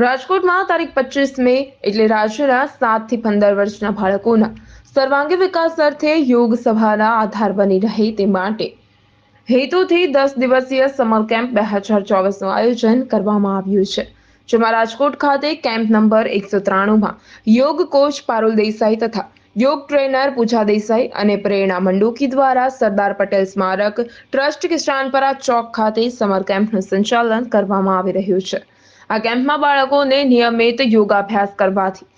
રાજકોટમાં તારીખ પચીસ મે એટલે રાજ્યના સાતથી પંદર વર્ષના બાળકોના સર્વાંગી વિકાસ અર્થે યોગ સભાના આધાર બની રહે તે માટે. હેતુથી દસ દિવસીય સમર કેમ્પ બે હજાર ચોવીસનું આયોજન કરવામાં આવ્યું છે. જેમાં રાજકોટ ખાતે કેમ્પ નંબર એકસો ત્રાણુંમાં યોગ કોચ પારુલ દેસાઈ તથા યોગ ટ્રેનર પૂજા દેસાઈ અને પ્રેરણા મંડુકી દ્વારા સરદાર પટેલ સ્મારક ટ્રસ્ટ કિસાનપરા ચોક ખાતે સમર કેમ્પનું સંચાલન કરવામાં આવી રહ્યું છે. આ કેમ્પમાં બાળકોને નિયમિત યોગાભ્યાસ કરવાથી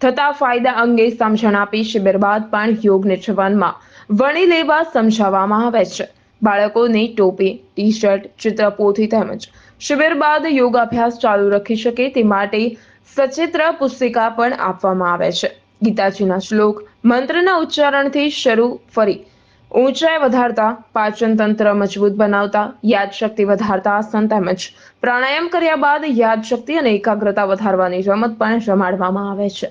થતા ફાયદા અંગે સમજણ આપી શિબિર બાદ પણ યોગને જીવનમાં વણી લેવા સમજાવવામાં આવે છે. બાળકોને ટોપી ટી શર્ટ ચિત્રપોથી તેમજ શિબિર બાદ યોગાભ્યાસ ચાલુ રાખી શકે તે માટે સચિત્ર પુસ્તિકા પણ આપવામાં આવે છે. ગીતાજીના શ્લોક મંત્રના ઉચ્ચારણથી શરૂ ફરી ઊંચાઈ વધારતા, પાચન તંત્ર મજબૂત બનાવતા યાદશક્તિ વધારતા, આસન તેમજ પ્રાણાયામ કર્યા બાદ યાદશક્તિ અને એકાગ્રતા વધારવાની રમત પણ રમાડવામાં આવે છે.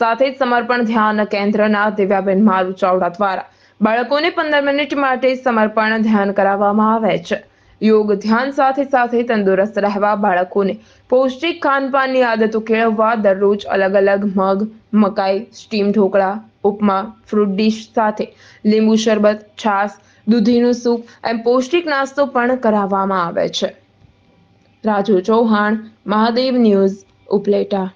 સાથે જ સમર્પણ ધ્યાન કેન્દ્રના દિવ્યાબેન મારુ ચાવડા દ્વારા બાળકોને પંદર મિનિટ માટે સમર્પણ ધ્યાન કરાવવામાં આવે છે. યોગ ધ્યાન સાથે સાથે તંદુરસ્ત રહેવા બાળકોને પૌષ્ટિક ખાનપાનની આદતો કેળવવા દરરોજ અલગ અલગ મગ, મકાઈ, steam dhokla upma fruit dish સાથે લીંબુ શરબત, છાશ, દૂધીનું સૂપ એમ પૌષ્ટિક નાસ્તો પણ કરાવવામાં આવે છે. રાજુ ચૌહાણ, મહાદેવ ન્યૂઝ, ઉપલેટા.